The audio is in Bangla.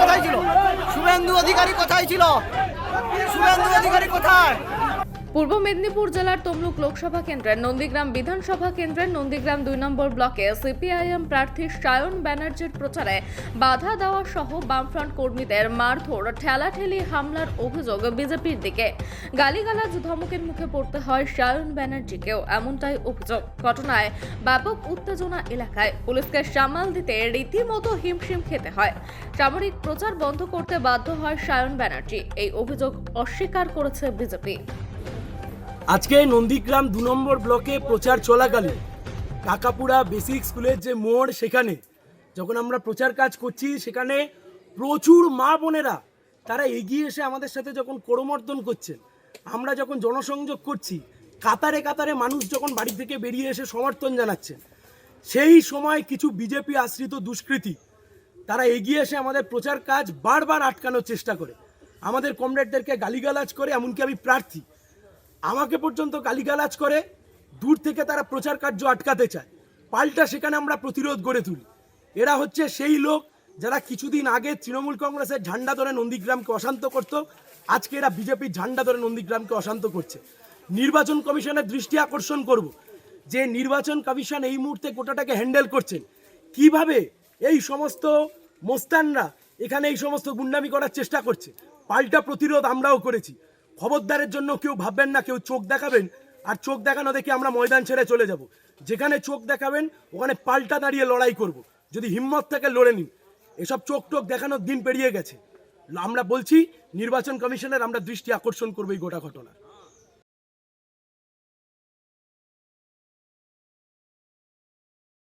কোথায় ছিল? শুভেন্দু অধিকারী কোথায় ছিল? শুভেন্দু অধিকারী কোথায়? পূর্ব মেদিনীপুর জেলার তমলুক লোকসভা কেন্দ্রের নন্দীগ্রাম বিধানসভা কেন্দ্রের নন্দীগ্রাম দুই নম্বর ব্লকে সিপিআইএম প্রার্থী সায়ন ব্যানার্জির প্রচারে বাধা দেওয়া সহ বামফ্রন্ট কর্মীদের মারধর, ঠেলাঠেলি হামলার অভিযোগ বিজেপির দিকে। গালিগালাজ ধমকের মুখে পড়তে হয় সায়ন ব্যানার্জিকেও এমনটাই অভিযোগ। ঘটনায় ব্যাপক উত্তেজনা এলাকায় পুলিশকে সামাল দিতে রীতিমতো হিমশিম খেতে হয়। সামরিক প্রচার বন্ধ করতে বাধ্য হয় সায়ন ব্যানার্জি। এই অভিযোগ অস্বীকার করেছে বিজেপি। আজকে নন্দীগ্রাম দু নম্বর ব্লকে প্রচার চলাকালীন কাকাপুরা বেসিক স্কুলের যে মোড় সেখানে যখন আমরা প্রচার কাজ করছি, সেখানে প্রচুর মা বোনেরা তারা এগিয়ে এসে আমাদের সাথে যখন করমর্দন করছেন, আমরা যখন জনসংযোগ করছি, কাতারে কাতারে মানুষ যখন বাড়ি থেকে বেরিয়ে এসে সমর্থন জানাচ্ছেন, সেই সময় কিছু বিজেপি আশ্রিত দুষ্কৃতী তারা এগিয়ে এসে আমাদের প্রচার কাজ বারবার আটকানোর চেষ্টা করে। আমাদের কমরেডদেরকে গালিগালাজ করে, এমনকি আমি প্রার্থী। আমাকে পর্যন্ত গালিগালাজ করে, দূর থেকে তারা প্রচার কার্য আটকাতে চায়। পাল্টা সেখানে আমরা প্রতিরোধ গড়ে তুলি। এরা হচ্ছে সেই লোক যারা কিছুদিন আগে তৃণমূল কংগ্রেসের ঝান্ডা ধরে নন্দীগ্রামকে অশান্ত করত। আজকে এরা বিজেপির ঝান্ডা ধরে নন্দীগ্রামকে অশান্ত করছে। নির্বাচন কমিশনের দৃষ্টি আকর্ষণ করব। যে নির্বাচন কমিশন এই মুহূর্তে গোটাটাকে হ্যান্ডেল করছেন, কীভাবে এই সমস্ত মোস্তানরা এখানে এই সমস্ত গুন্ডামি করার চেষ্টা করছে, পাল্টা প্রতিরোধ আমরাও করেছি। খবরদারের জন্য কেউ ভাববেন না, কেউ চোখ দেখাবেন। আর চোখ দেখানো দেখে আমরা ময়দান ছেড়ে চলে যাব। যেখানে চোখ দেখাবেন, ওখানে পাল্টা দাঁড়িয়ে লড়াই করব। যদি হিম্মত থেকে লড়ে নিন। এসব চোখ টোক দেখানোর দিন পেরিয়ে গেছে। আমরা বলছি, নির্বাচন কমিশনের আমরা দৃষ্টি আকর্ষণ করব এই গোটা ঘটনা।